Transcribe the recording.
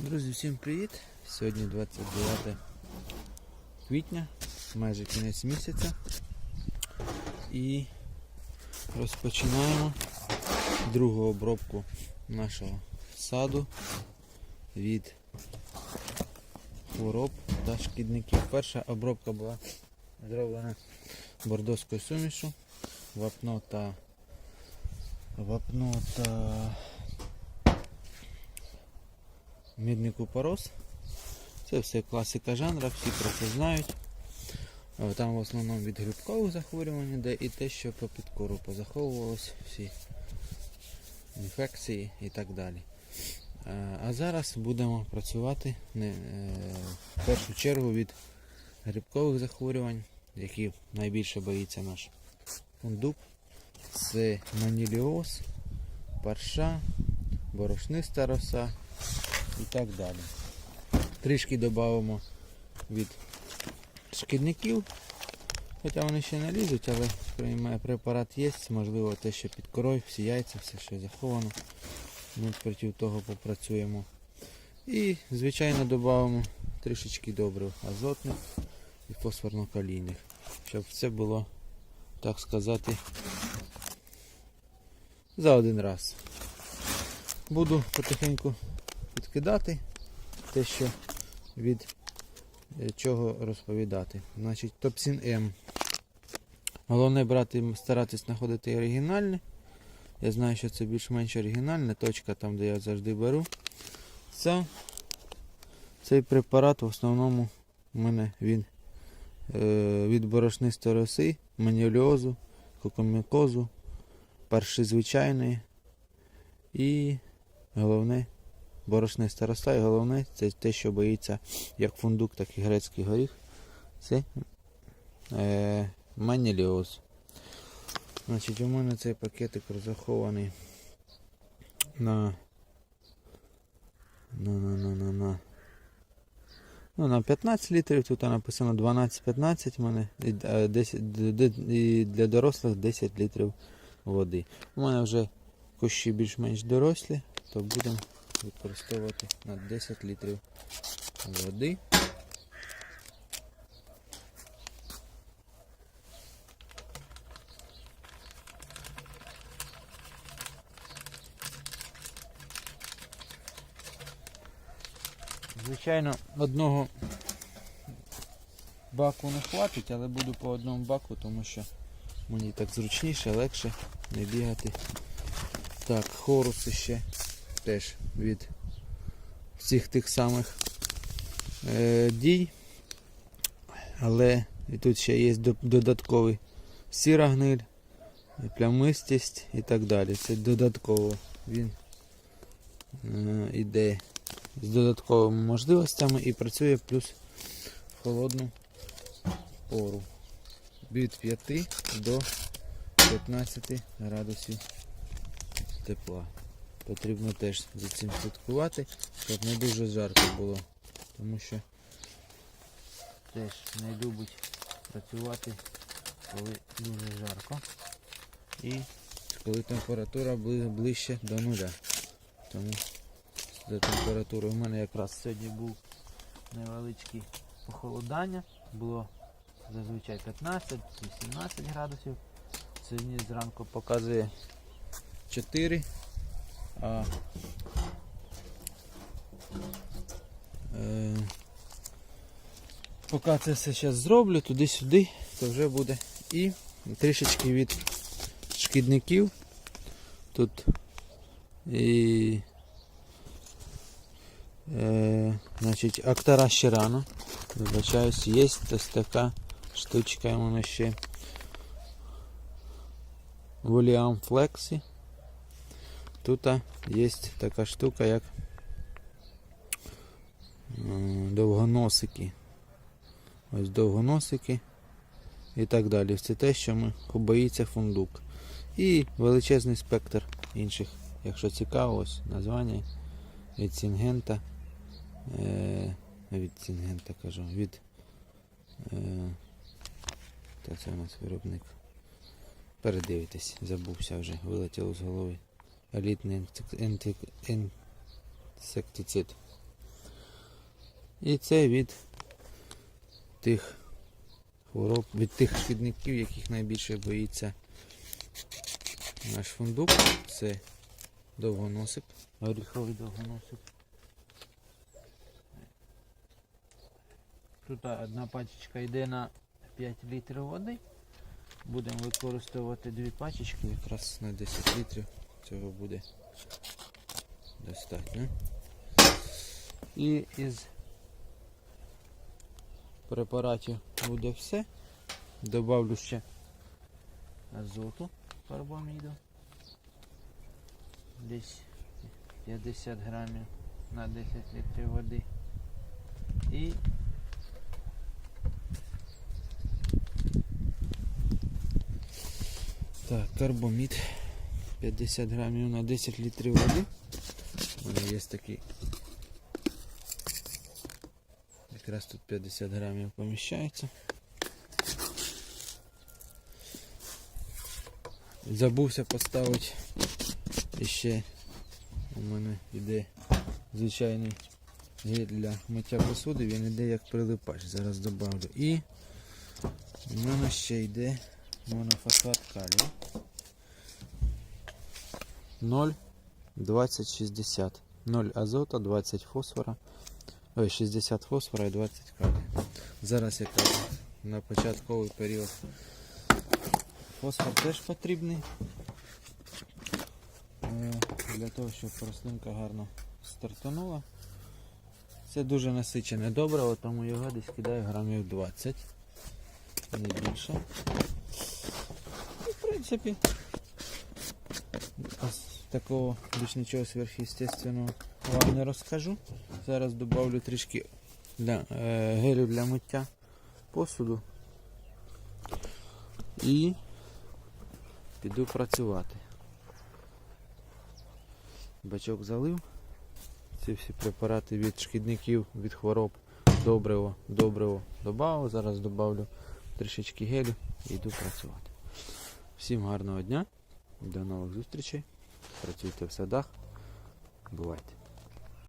Друзі, всім привіт! Сьогодні 29 квітня, майже кінець місяця. І розпочинаємо другу обробку нашого саду від хвороб та шкідників. Перша обробка була зроблена бордоською сумішу, вапно та вапно та Мідний купорос. Це все класика жанра, всі про це знають. Там в основному від грибкових захворювань, де і те, що по підкору позаховувалось, всі інфекції і так далі. А зараз будемо працювати не, е, в першу чергу від грибкових захворювань, які найбільше боїться наш фундук. Це маніліоз, парша, борошниста роса і так далі. Трішки додамо від шкідників, хоча вони ще не лізуть, але препарат є, можливо те, що під корою, всі яйця, все що заховано. Ми проти того попрацюємо. І, звичайно, додамо трішечки добрив азотних і фосфорно-калійних, щоб все було, так сказати, за один раз. Буду потихеньку підкидати те, що від е, чого розповідати. Значить, Топсін М. Головне брати, старатись знаходити оригінальне. Я знаю, що це більш-менш оригінальне, точка там, де я завжди беру. Це, цей препарат в основному у мене він е, від борошнистої роси, маніліозу, кокомікозу, парши звичайної і головне борошниста роса і головне це те, що боїться як фундук, так і грецький горіх. Це е, маніліоз. Значить, у мене цей пакетик розрахований на на, на, на, на, на. Ну, на 15 літрів, тут написано 12-15 у мене і, е, 10, д- д- і для дорослих 10 літрів води. У мене вже кущі більш-менш дорослі, то будемо використовувати на 10 літрів води. Звичайно, одного баку не хватить, але буду по одному баку, тому що мені так зручніше, легше не бігати. Так, хорус ще теж від всіх тих самих е, дій. Але і тут ще є додатковий сіра гниль, плямистість і так далі. Це додатково він е, іде з додатковими можливостями і працює плюс холодну пору. Від 5 до 15 градусів тепла. Потрібно теж за цим слідкувати, щоб не дуже жарко було, тому що теж не любить працювати, коли дуже жарко і коли температура бли- ближче до нуля. Тому за температурою у мене якраз сьогодні був невеличке похолодання, було зазвичай 15-18 градусів. Сьогодні зранку показує 4. А, е, поки це все зараз зроблю, туди-сюди, то вже буде і трішечки від шкідників. Тут і е, значить, актара ще рано. Вибачаюсь, є ось така штучка у мене ще. Воліам Флексі. Тут є така штука, як довгоносики. Ось довгоносики і так далі. Це те, що ми боїться фундук. І величезний спектр інших, якщо цікаво, ось названня від Сінгента. Е, від Сінгента кажу, від е, та це у нас виробник. Передивитесь, забувся вже, вилетіло з голови. Елітний інсектицид. І це від тих хвороб, від тих шкідників, яких найбільше боїться наш фундук. Це довгоносик, горіховий довгоносик. Тут одна пачечка йде на 5 літрів води. Будемо використовувати дві пачечки, якраз на 10 літрів цього буде достатньо. І із препаратів буде все. Добавлю ще азоту карбаміду. Десь 50 грамів на 10 літрів води. І так, карбомід 50 грамів на 10 літрів води. У є такий. Якраз тут 50 грамів поміщається. Забувся поставити ще у мене йде звичайний гель для миття посуди, він йде як прилипач, зараз добавлю. І у мене ще йде монофосфат калію 0 20 60 0 азота, 20 фосфора. Ой, 60 фосфора і 20 калію. Зараз якраз на початковий період фосфор теж потрібний. Е, Для того, щоб рослинка гарно стартанула. Це дуже насичене добриво, тому його десь кидаю грамів 20, не більше. І, в принципі, такого більш нічого сверхъестественного вам не розкажу. Зараз додавлю трішки для, е, гелю для миття посуду і піду працювати. Бачок залив. Ці всі препарати від шкідників, від хвороб, добриво, добриво додав. Зараз додавлю трішечки гелю і йду працювати. Всім гарного дня, до нових зустрічей. Працюйте в садах. Бувайте.